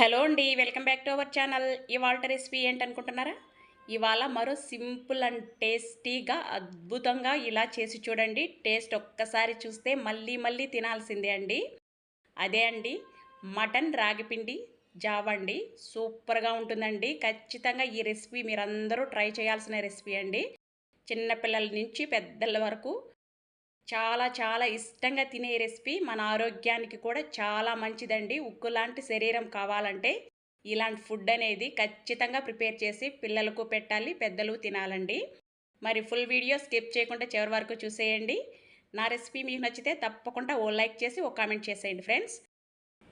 Hello అండి welcome back to our channel. ఇవాళ recipe ఏంటనుకుంటున్నారా? ఇవాళ మరో సింపుల్ అండ్ టేస్టీగా అద్భుతంగా ఇలా చేసి చూడండి. టేస్ట్ ఒక్కసారి చూస్తే మళ్ళీ మళ్ళీ తినాల్సిందే అండి. అదే అండి మటన్ రాగిపిండి జావ అండి. సూపర్గా ఉంటుందండి. ఖచ్చితంగా ఈ రెసిపీ మీరందరూ ట్రై చేయాల్సిన రెసిపీ అండి. చిన్నపిల్లల నుంచి పెద్దల వరకు చాలా చాలా ఇష్టంగా తినే రెసిపీ మన ఆరోగ్యానికి కూడా చాలా మంచిదండి. ఉక్కు లాంటి శరీరం కావాలంటే ఇలాంటి ఫుడ్ అనేది ఖచ్చితంగా ప్రిపేర్ చేసి పిల్లలకు పెట్టాలి పెద్దలు తినాలండి. మరి ఫుల్ వీడియో స్కిప్ చేయకుండా చివరి వరకు చూసేయండి. నా రెసిపీ మీకు నచ్చితే తప్పకుండా ఓ లైక్ చేసి ఓ కామెంట్ చేసేయండి ఫ్రెండ్స్.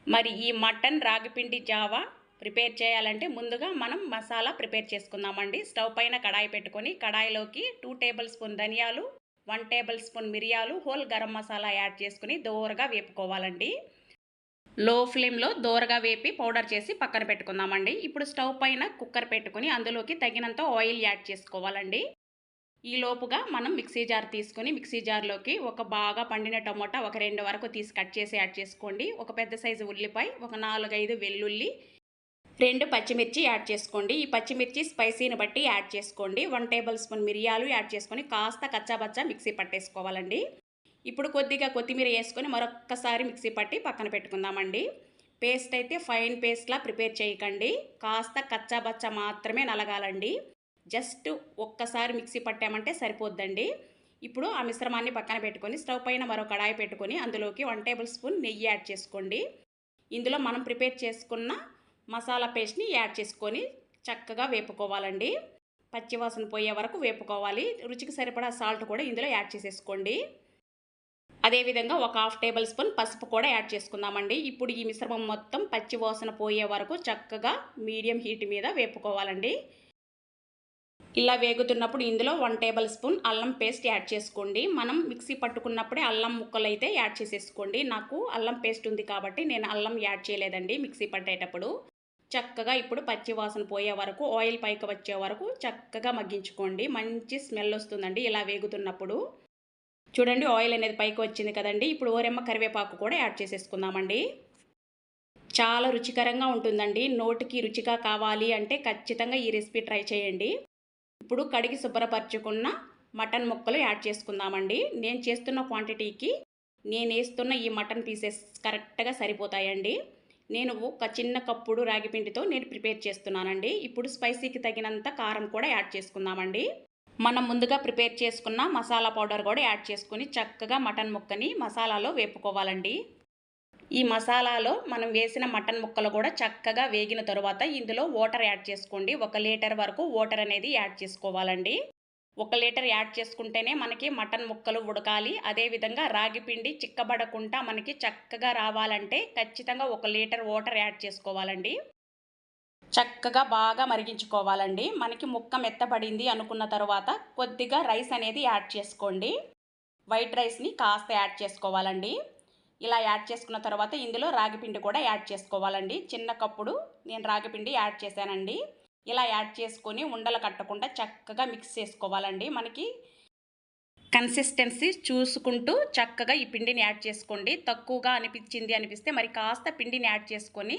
మరి ఈ మటన్ రాగిపిండి జావా ప్రిపేర్ చేయాలంటే ముందుగా మనం మసాలా ప్రిపేర్ చేసుకుందామండి. స్టవ్ పైన కడాయి పెట్టుకొని కడాయిలోకి టూ టేబుల్ స్పూన్ ధనియాలు వన్ టేబుల్ స్పూన్ మిరియాలు హోల్ గరం మసాలా యాడ్ చేసుకుని దోరగా వేపుకోవాలండి. లో ఫ్లేమ్లో దోరగా వేపి పౌడర్ చేసి పక్కన పెట్టుకుందామండి. ఇప్పుడు స్టవ్ పైన కుక్కర్ పెట్టుకుని అందులోకి తగినంత ఆయిల్ యాడ్ చేసుకోవాలండి. ఈ లోపుగా మనం మిక్సీ జార్ తీసుకొని మిక్సీ జార్లోకి ఒక బాగా పండిన టమోటా ఒక రెండు వరకు తీసి కట్ చేసి యాడ్ చేసుకోండి. ఒక పెద్ద సైజు ఉల్లిపాయ ఒక నాలుగైదు వెల్లుల్లి రెండు పచ్చిమిర్చి యాడ్ చేసుకోండి. ఈ పచ్చిమిర్చి స్పైసీని బట్టి యాడ్ చేసుకోండి. వన్ టేబుల్ స్పూన్ మిరియాలు యాడ్ చేసుకొని కాస్త కచ్చాబచ్చా మిక్సీ పట్టేసుకోవాలండి. ఇప్పుడు కొద్దిగా కొత్తిమీర వేసుకొని మరొక్కసారి మిక్సీ పట్టి పక్కన పెట్టుకుందామండి. పేస్ట్ అయితే ఫైన్ పేస్ట్లా ప్రిపేర్ చేయకండి. కాస్త కచ్చాబచ్చా మాత్రమే నలగాలండి. జస్ట్ ఒక్కసారి మిక్సీ పట్టామంటే సరిపోద్దండి. ఇప్పుడు ఆ మిశ్రమాన్ని పక్కన పెట్టుకొని స్టవ్ పైన మరో కడాయి పెట్టుకొని అందులోకి వన్ టేబుల్ స్పూన్ నెయ్యి యాడ్ చేసుకోండి. ఇందులో మనం ప్రిపేర్ చేసుకున్న మసాలా పేస్ట్ని యాడ్ చేసుకొని చక్కగా వేపుకోవాలండి. పచ్చివాసన పోయే వరకు వేపుకోవాలి. రుచికి సరిపడా సాల్ట్ కూడా ఇందులో యాడ్ చేసేసుకోండి. అదేవిధంగా ఒక హాఫ్ టేబుల్ స్పూన్ పసుపు కూడా యాడ్ చేసుకుందామండి. ఇప్పుడు ఈ మిశ్రమం మొత్తం పచ్చి వాసన పోయే వరకు చక్కగా మీడియం హీట్ మీద వేపుకోవాలండి. ఇలా వేగుతున్నప్పుడు ఇందులో వన్ టేబుల్ స్పూన్ అల్లం పేస్ట్ యాడ్ చేసుకోండి. మనం మిక్సీ పట్టుకున్నప్పుడే అల్లం ముక్కలు అయితే యాడ్ చేసేసుకోండి. నాకు అల్లం పేస్ట్ ఉంది కాబట్టి నేను అల్లం యాడ్ చేయలేదండి మిక్సీ పట్టేటప్పుడు. చక్కగా ఇప్పుడు పచ్చి వాసన పోయే వరకు ఆయిల్ పైకి వచ్చే వరకు చక్కగా మగ్గించుకోండి. మంచి స్మెల్ వస్తుందండి ఇలా వేగుతున్నప్పుడు. చూడండి ఆయిల్ అనేది పైకి వచ్చింది కదండి. ఇప్పుడు ఓరెమ్మ కరివేపాకు కూడా యాడ్ చేసేసుకుందామండి. చాలా రుచికరంగా ఉంటుందండి. నోటికి రుచిగా కావాలి అంటే ఖచ్చితంగా ఈ రెసిపీ ట్రై చేయండి. ఇప్పుడు కడిగి శుభ్రపరచుకున్న మటన్ ముక్కలు యాడ్ చేసుకుందామండి. నేను చేస్తున్న క్వాంటిటీకి నేను వేస్తున్న ఈ మటన్ పీసెస్ కరెక్ట్గా సరిపోతాయండి. నేను ఒక చిన్న కప్పుడు రాగిపిండితో నేను ప్రిపేర్ చేస్తున్నానండి. ఇప్పుడు స్పైసీకి తగినంత కారం కూడా యాడ్ చేసుకుందామండి. మనం ముందుగా ప్రిపేర్ చేసుకున్న మసాలా పౌడర్ కూడా యాడ్ చేసుకుని చక్కగా మటన్ ముక్కని మసాలాలో వేపుకోవాలండి. ఈ మసాలాలో మనం వేసిన మటన్ ముక్కలు కూడా చక్కగా వేగిన తరువాత ఇందులో వాటర్ యాడ్ చేసుకోండి. ఒక లీటర్ వరకు వాటర్ అనేది యాడ్ చేసుకోవాలండి. ఒక లీటర్ యాడ్ చేసుకుంటేనే మనకి మటన్ ముక్కలు ఉడకాలి. అదేవిధంగా రాగి పిండి చిక్కబడకుండా మనకి చక్కగా రావాలంటే ఖచ్చితంగా ఒక లీటర్ వాటర్ యాడ్ చేసుకోవాలండి. చక్కగా బాగా మరిగించుకోవాలండి. మనకి ముక్క మెత్తబడింది అనుకున్న తర్వాత కొద్దిగా రైస్ అనేది యాడ్ చేసుకోండి. వైట్ రైస్ని కాస్త యాడ్ చేసుకోవాలండి. ఇలా యాడ్ చేసుకున్న తర్వాత ఇందులో రాగిపిండి కూడా యాడ్ చేసుకోవాలండి. చిన్న కప్పుడు నేను రాగిపిండి యాడ్ చేశానండి. ఇలా యాడ్ చేసుకొని ఉండలు కట్టకుండా చక్కగా మిక్స్ చేసుకోవాలండి. మనకి కన్సిస్టెన్సీ చూసుకుంటూ చక్కగా ఈ పిండిని యాడ్ చేసుకోండి. తక్కువగా అనిపించింది అనిపిస్తే మరి కాస్త పిండిని యాడ్ చేసుకొని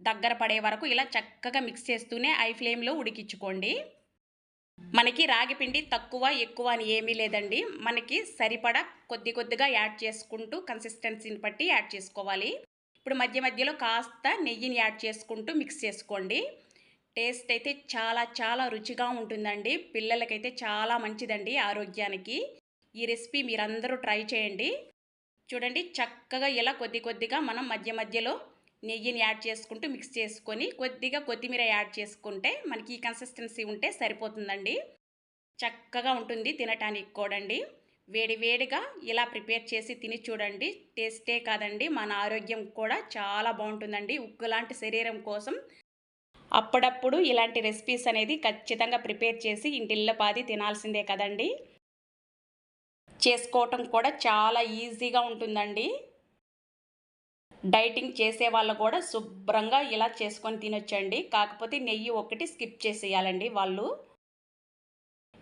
దగ్గర పడే వరకు ఇలా చక్కగా మిక్స్ చేస్తూనే ఐ ఫ్లేమ్లో ఉడికించుకోండి. మనకి రాగి పిండి తక్కువ ఎక్కువ అని ఏమీ లేదండి. మనకి సరిపడా కొద్ది కొద్దిగా యాడ్ చేసుకుంటూ కన్సిస్టెన్సీని బట్టి యాడ్ చేసుకోవాలి. ఇప్పుడు మధ్య మధ్యలో కాస్త నెయ్యిని యాడ్ చేసుకుంటూ మిక్స్ చేసుకోండి. టేస్ట్ అయితే చాలా చాలా రుచిగా ఉంటుందండి. పిల్లలకైతే చాలా మంచిదండి ఆరోగ్యానికి. ఈ రెసిపీ మీరందరూ ట్రై చేయండి. చూడండి చక్కగా ఇలా కొద్ది కొద్దిగా మనం మధ్య మధ్యలో నెయ్యిని యాడ్ చేసుకుంటూ మిక్స్ చేసుకొని కొద్దిగా కొత్తిమీర యాడ్ చేసుకుంటే మనకి ఈ కన్సిస్టెన్సీ ఉంటే సరిపోతుందండి. చక్కగా ఉంటుంది తినటానికి కూడండి. వేడి వేడిగా ఇలా ప్రిపేర్ చేసి తిని చూడండి. టేస్టే కాదండి మన ఆరోగ్యం కూడా చాలా బాగుంటుందండి. ఉక్కు లాంటి శరీరం కోసం అప్పుడప్పుడు ఇలాంటి రెసిపీస్ అనేది ఖచ్చితంగా ప్రిపేర్ చేసి ఇంటిల్లపాది తినాల్సిందే కదండి. చేసుకోవటం కూడా చాలా ఈజీగా ఉంటుందండి. డైటింగ్ చేసే వాళ్ళు కూడా శుభ్రంగా ఇలా చేసుకొని తినొచ్చండి. కాకపోతే నెయ్యి ఒకటి స్కిప్ చేసేయాలండి వాళ్ళు.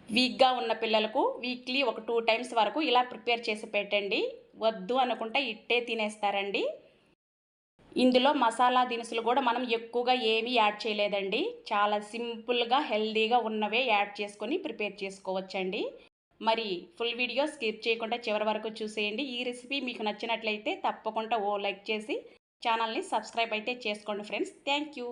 వీక్గా ఉన్న పిల్లలకు వీక్లీ ఒక టూ టైమ్స్ వరకు ఇలా ప్రిపేర్ చేసి పెట్టండి. వద్దు అనుకుంటే ఇట్టే తినేస్తారండి. ఇందులో మసాలా దినుసులు కూడా మనం ఎక్కువగా ఏమీ యాడ్ చేయలేదండి. చాలా సింపుల్గా హెల్దీగా ఉన్నవే యాడ్ చేసుకొని ప్రిపేర్ చేసుకోవచ్చండి. మరి ఫుల్ వీడియో స్కిప్ చేయకుండా చివరి వరకు చూసేయండి. ఈ రెసిపీ మీకు నచ్చినట్లయితే తప్పకుండా ఓ లైక్ చేసి ఛానల్ని సబ్స్క్రైబ్ అయితే చేసుకోండి ఫ్రెండ్స్. Thank you.